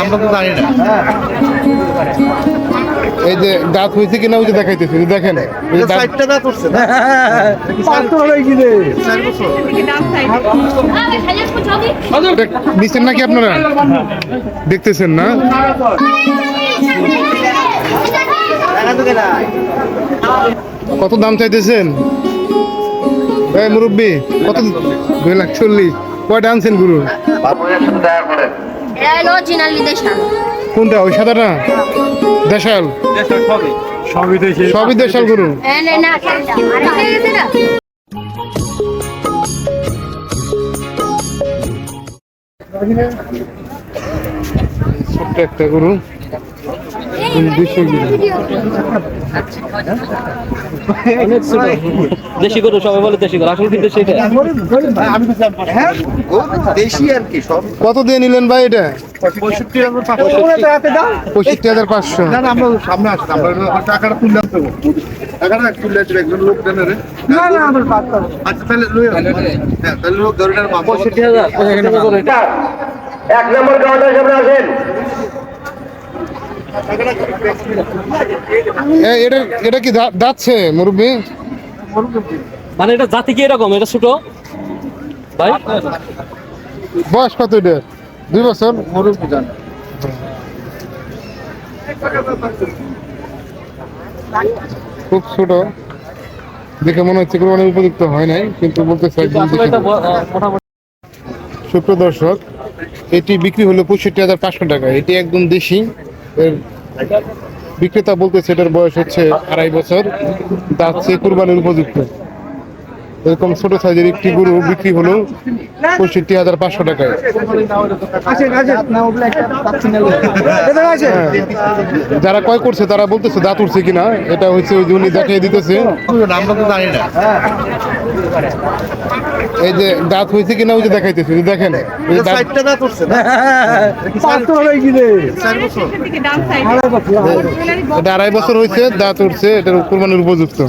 আমরা তো জানি না। এই যে দাঁত হয়েছে কিনা ওই যে দেখাইতেছে দেখেন। এই দাঁত- নিচ্ছেন নাকি আপনারা? দেখতেছেন না? কত দাম চাইতেছেন? মুরব্বী কত দুই লাখ চল্লিশ। কয়টা আনছেন গুরু এটা হলো কোনটা ওই সাদাটা? দেশাল? সবই। দেশাল গুরু। আরে গেছে না? ছোট্ট একটা গরু। দেশি গরু সবাই বলে দেশি গরু। আসলে কিন্তু সেটা দেশি আর কি সব। কত দিয়ে নিলেন ভাই এটা? পঁয়ষট্টি হাজার পাঁচশো। পঁয়ষট্টি হাজার পাঁচশো। না না আমরা সামনে আসছি আমরা টাকাটা তুললাম তো টাকাটা তুললে একজন লোক দেন রে। না না আমরা আচ্ছা তাহলে হ্যাঁ তাহলে লোক ধরে পঁয়ষট্টি হাজার এক নম্বর কাউন্টার সামনে আসেন। এ, এটা এটা কি দা- দাঁতছে মুরব্বী? মানে এটা জাতি কি এরকম? এটা ছোট? ভাই? বয়স কত এটা? দুই বছর? খুব ছোট। দেখে মনে হচ্ছে কোনো উপযুক্ত হয় নাই কিন্তু বলতে চাই আসলে এটা ব- আহ, মোটামুটি সুপ্র দর্শক এটি বিক্রি হলো পঁয়ষট্টি হাজার পাঁচশো টাকা। এটি একদম দেশি। এর বিক্রেতা বলতে এটার বয়স হচ্ছে আড়াই বছর তার চেয়ে কুরবানির উপযুক্ত। এরকম ছোট সাইজের একটি গরু বিক্রি হলো পঁয়ষট্টি হাজার পাঁচশো টাকায়। হ্যাঁ। যারা ক্রয় করছে তারা বলতেছে দাঁত উঠছে কিনা এটা হচ্ছে ওই উনি দেখিয়ে দিতেছে। এই যে দাঁত হয়েছে কিনা ওই যে দেখাইতেছে দেখেন। এটা আড়াই বছর হয়েছে দাঁত উঠছে এটার কুরবানির উপযুক্ত।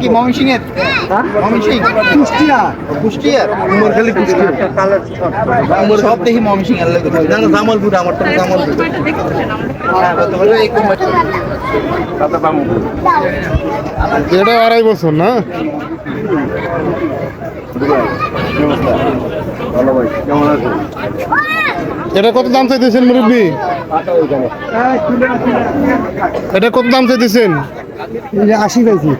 কি ময়মনসিং এর ময়মনসিং কুষ্টিয়া। কুষ্টিয়ার উমরখালি কুষ্টিয়া। সব দেখি ময়মনসিং এর লাগে। না না জামালপুর আমার তো জামালপুর। হ্যাঁ এটা আড়াই বছর না? এটা কত দাম চাইতেছেন মুরব্বী? এটা কত দাম চাইতেছেন? আশি পাইছি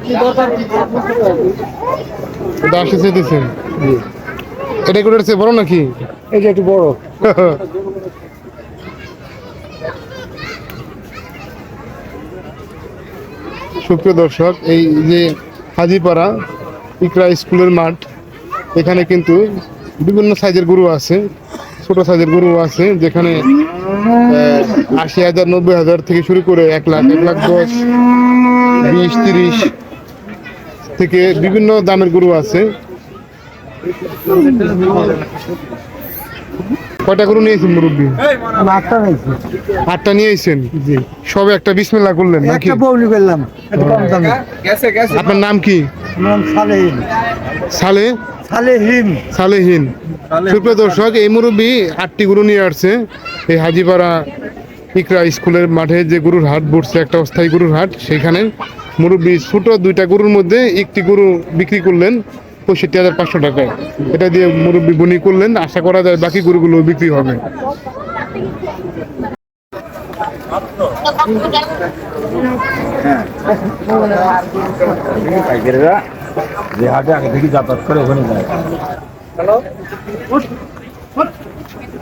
এটা আশি চাইতেছেন? এটা করে চেয়ে বড় নাকি? এটা একটু বড়। সুপ্রিয় দর্শক এই যে হাজিপাড়া ইকরা স্কুলের মাঠ। এখানে কিন্তু বিভিন্ন সাইজের গরু আছে, ছোট সাইজের গরু আছে, যেখানে আশি হাজার, নব্বই হাজার থেকে শুরু করে এক লাখ এক লাখ দশ, বিশ, তিরিশ থেকে বিভিন্ন দামের গরু আছে। কয়টা গরু নিয়েছেন মুরব্বী? আটটা পাইছি আটটা নিয়েছেন? সবে একটা বিসমিল্লা করলেন নাকি? একটা বউলি করলাম কম দামে। আপনার নাম কি? নাম সালেহিন। সালে? সালেহিন। সালেহীন। সুপ্রিয় দর্শক এই মুরব্বী আটটি গরু নিয়ে আসছে। এই হাজিপাড়া ইকরা স্কুলের মাঠে যে গরুর হাট বসছে একটা অস্থায়ী গরুর হাট সেখানে মুরব্বী ছোট দুইটা গরুর মধ্যে একটি গরু বিক্রি করলেন। পঁয়ষট্টি হাজার পাঁচশো টাকায় এটা দিয়ে মুরব্বী বনি করলেন, আশা করা যায় বাকি গরুগুলো বিক্রি হবে।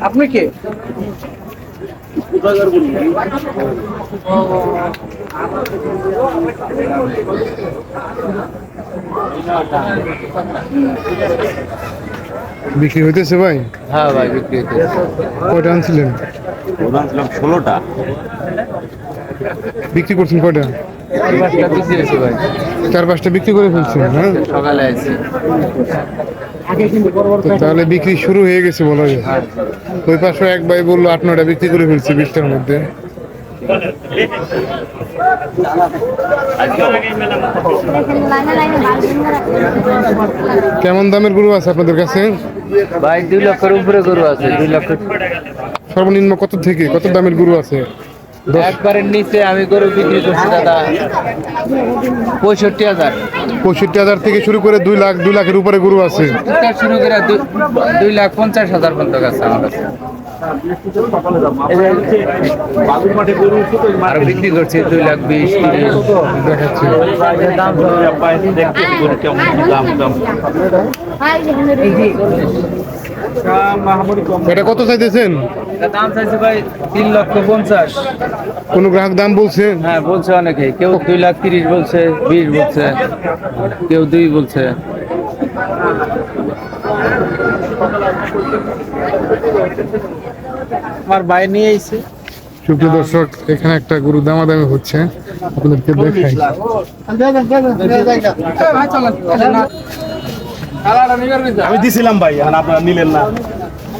আপনি বিক্রি হইতেছে ভাই? হ্যাঁ ভাই বিক্রি কয়টা আনছিলেন? প্রধান ছিলাম ষোলোটা। বিক্রি করছেন কয়টা? বিক্রি চার পাঁচটা বিক্রি করে ফেলছেন হ্যাঁ? সকালে আইছি। তো তাহলে বিক্রি শুরু হয়ে গেছে বলা যায়। ওই পাশে এক ভাই বলল আট নয়টা বিক্রি করে ফেলছে বিশটার মধ্যে। কেমন দামের গরু আছে আপনাদের কাছে? ভাই দুই লক্ষের উপরে গরু আছে দুই লক্ষ সর্বনিম্ন কত থেকে? কত দামের গরু আছে? একবারের নিচে আমি গরু বিক্রি করছি দাদা। পঁয়ষট্টি হাজার। পঁয়ষট্টি হাজার থেকে শুরু করে দুই লাখ দুই লাখের উপরে গরু আছে। শুরু করে দুই লাখ পঞ্চাশ হাজার পর্যন্ত গেছে আমার কাছে। আর বিক্রি করছি দুই লাখ বিশ তিরিশ দেখাচ্ছি। এটা কত চাইতেছেন? এটা দাম চাইছে ভাই তিন লক্ষ পঞ্চাশ কোনো গ্রাহক দাম বলছে? হ্যাঁ বলছে অনেকে কেউ দুই লাখ তিরিশ বলছে বিশ বলছে কেউ দুই বলছে। আমার ভাই নিয়ে এসে সুপ্রিয় দর্শক এখানে একটা গরু দামাদামি হচ্ছে। আপনাদেরকে দেখাই। আমি দিছিলাম ভাই আপনারা নিলেন না।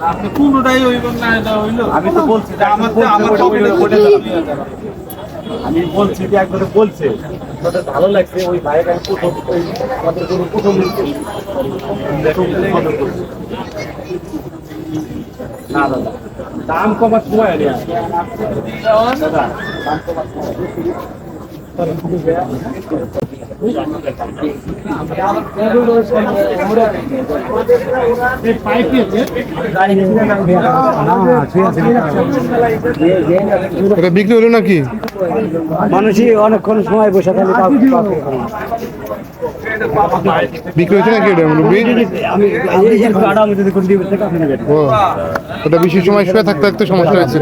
আমার আমি তো বলছি যে আমার আমার আমি বলছি যে একবারে বলছে তাদের ভালো লাগছে ওই ভাইয়ের আমি প্রথম আমাদের গরু প্রথম না দাদা দাম কমার সময় দাদা দাম কমার সময় বিক্রি হলো নাকি? মানুষই অনেকক্ষণ সময় বসে খালি বিক্রি হয়েছে নাকি এটা মুরব্বী ও ওটা বেশি সময় শুয়ে থাকতে থাকতে সমস্যা হয়েছে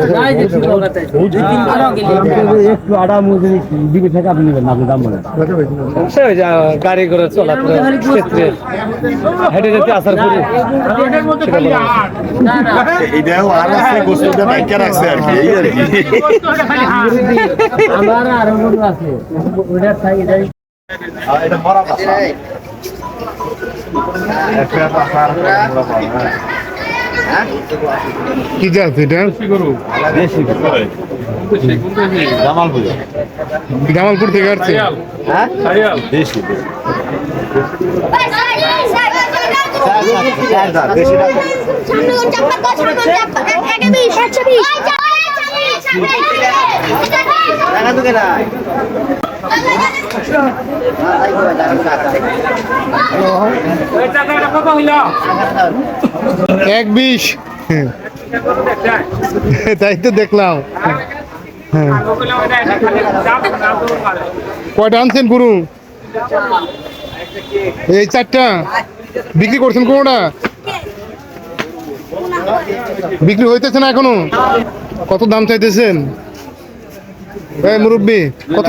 একটু আরাম যদি থেকে আপনি নেবেন আপনি দাম বলেন গাড়ি করে চলাফেরা ক্ষেত্রে হেঁটে যেতে আসার পরে এইটাও আর আছে গোসলটা বাইকে রাখছে আর কি এই আর কি আমার আরও আছে ওটা এটা মরা পাতা একটা পাতা আর মরা পাতা কি জাত এটা জামালপুর জামালপুর থেকে আসছে এক বিশ। তাই তো দেখলাম। হ্যাঁ। কয়টা আনছেন গুরু এই চারটা। বিক্রি করছেন কোনটা? বিক্রি হইতেছে না এখনও? কত দাম চাইতেছেন? এই মুরব্বী কত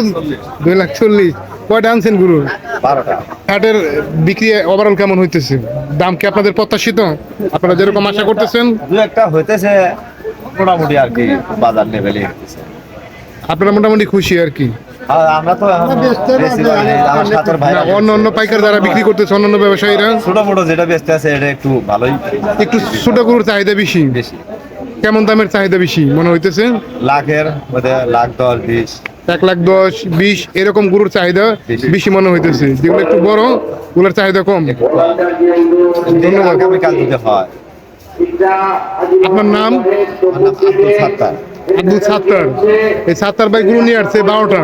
দুই লাখ চল্লিশ। কয়টা আনছেন গুরু বারোটা। হাটের বিক্রি ওভারঅল কেমন হইতেছে? দাম কি আপনাদের প্রত্যাশিত? আপনারা যেরকম আশা করতেছেন? দু একটা হইতেছে মোটামুটি আর কি বাজার লেভেলে আপনারা মোটামুটি খুশি আর কি? আমরা তো মানে ভাই অন্য অন্য পাইকার যারা বিক্রি করতেছে অন্য অন্য ব্যবসায়ীরা? ছোট মোটো যেটা বেচতে আছে এটা একটু ভালোই একটু ছোট গরুর চাহিদা বেশি। বেশি। কেমন দামের চাহিদা বেশি মনে হইতেছে? লাখের মধ্যে লাখ দশ বিশ। এক লাখ দশ বিশ এরকম গরুর চাহিদা বেশি। মনে হইতেছে। যেগুলো একটু বড় ওগুলোর চাহিদা কম। ধন্যবাদ। আপনার নাম? আব্দুল সাত্তার। এই সাত্তার ভাই গরু নিয়ে আসছে বারোটা।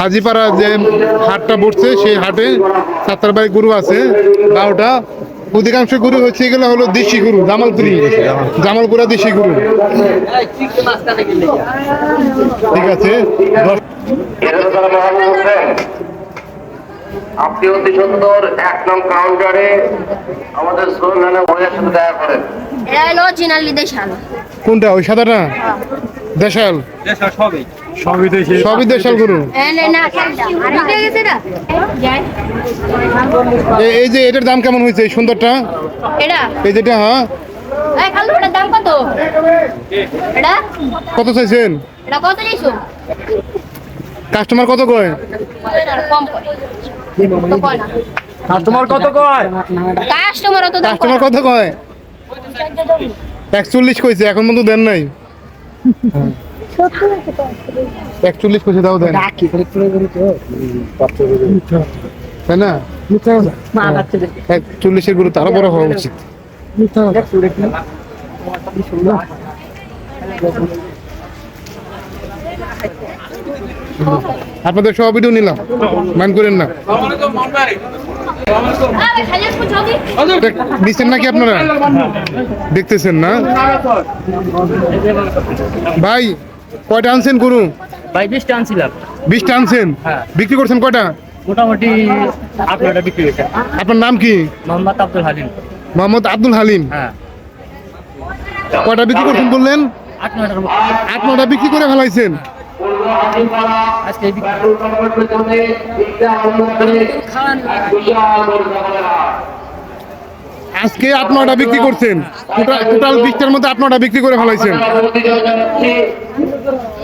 হাজিপাড়া যে হাটটা বসছে সেই হাটে সাত্তার ভাই গরু আছে বারোটা। অধিকাংশ গরু হচ্ছে এগুলো হলো দেশি গরু জামালপুরি। জামালপুরা দেশি গরু। ঠিক আছে। আপনি অতি সুন্দর এক নং কাউন্টারে আমাদের সোনানা বইয়ের সাথে দেখা করেন। কোনটা ওই সাদাটা? দেশাল? দেশাল সবই। সবই দেশাল গরু। না আরে গেছে না যাই এ- এই যে এটার দাম কেমন হয়েছে এই সুন্দরটা? এই যেটা হ্যাঁ? এই খালু এটার দাম কত? চাইছেন? কাস্টমার কত কয়? কাস্টমার কত কয়? কাস্টমার কাস্টমার কত কয়? একচল্লিশ কইছে এখন পর্যন্ত দেন নাই। একচল্লিশ কইছে তাও দেন। তাই না? একচল্লিশের গরু তারও বড় হওয়া উচিত। আপনাদের সব ভিডিও নিলাম। মান করেন না। আরে দিচ্ছেন নাকি আপনারা? দেখতেছেন না? ভাই কয়টা আনছেন গরু? ভাই বিশটা আনছিলাম। বিশটা আনছেন? বিক্রি করছেন কয়টা? মোটামুটি আপনারটা বিক্রি হয়েছে আপনার নাম কি? মোহাম্মদ আব্দুল হালিম। মোহাম্মদ আব্দুল হালিম। হ্যাঁ। কয়টা বিক্রি করছেন বললেন? আট নয়টার আট বিক্রি করে ফেলাইছেন। আজকে আজকে আট নটা বিক্রি করছেন। টোটাল টোটাল বিশটার মধ্যে আট নটা বিক্রি করে ফেলাইছেন।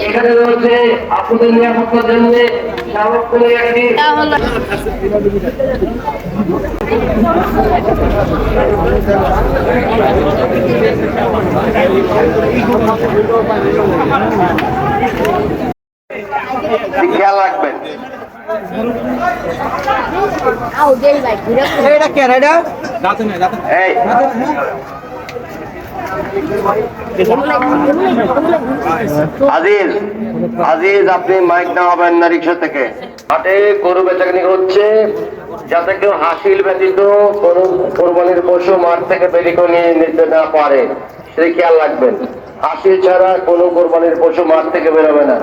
এখানে রয়েছে আপনাদের নিরাপত্তার জন্য সার্বক্ষণিক একটি খেয়াল রাখবেন। এটা কেন এটা? এই। আজিজ আজিজ, আপনি মাইক নামাবেন না রিক্সা থেকে। হাটে গরু বেচাকেনি হচ্ছে, যাতে কেউ হাসিল ব্যতীত কোনো কোরবানির পশু মাঠ থেকে বেরিয়ে করে নিয়ে নিতে না পারে। সেই খেয়াল রাখবেন। হাসিল ছাড়া কোনো কোরবানির পশু মাঠ থেকে বেরোবে না।